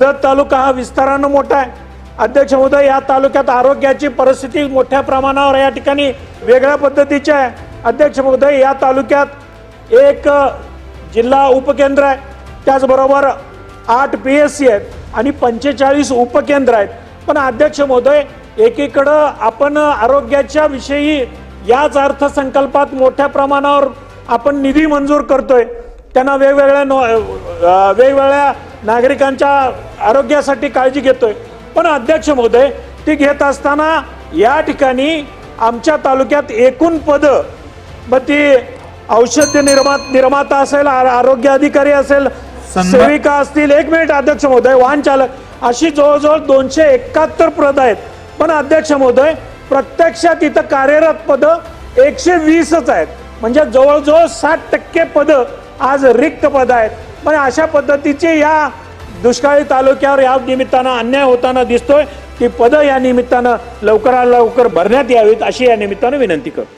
जत तालुका हा विस्तारानं मोठा आहे. अध्यक्ष महोदय या तालुक्यात आरोग्याची परिस्थिती मोठ्या प्रमाणावर या ठिकाणी वेगळ्या पद्धतीची आहे. अध्यक्ष महोदय या तालुक्यात एक जिल्हा उपकेंद्र आहे. त्याचबरोबर आठ पी एस सी आहेत आणि पंचेचाळीस उपकेंद्र आहेत. पण अध्यक्ष महोदय एकीकडं आपण आरोग्याच्या विषयी याच अर्थसंकल्पात मोठ्या प्रमाणावर आपण निधी मंजूर करतोय. त्यांना वेगवेगळ्या नो वेगवेगळ्या नागरिकांच्या आरोग्यासाठी काळजी घेतोय. पण अध्यक्ष महोदय ती घेत असताना या ठिकाणी आमच्या तालुक्यात एकूण पदं मग ती औषध निर्मा निर्माता असेल आरोग्य अधिकारी असेल सेविका असतील एक मिनिट अध्यक्ष महोदय वाहन चालक अशी जवळजवळ दोनशे एकाहत्तर पद आहेत. पण अध्यक्ष महोदय प्रत्यक्षात इथं कार्यरत पदं एकशे वीसच आहेत. म्हणजे जवळजवळ साठ टक्के पदं आज रिक्त पद आहेत. पण अशा पद्धतीचे या दुष्काळी तालुक्यावर या निमित्तानं अन्याय होताना दिसतोय. की पदं या निमित्तानं लवकरात लवकर भरण्यात यावीत अशी या निमित्तानं विनंती करतो.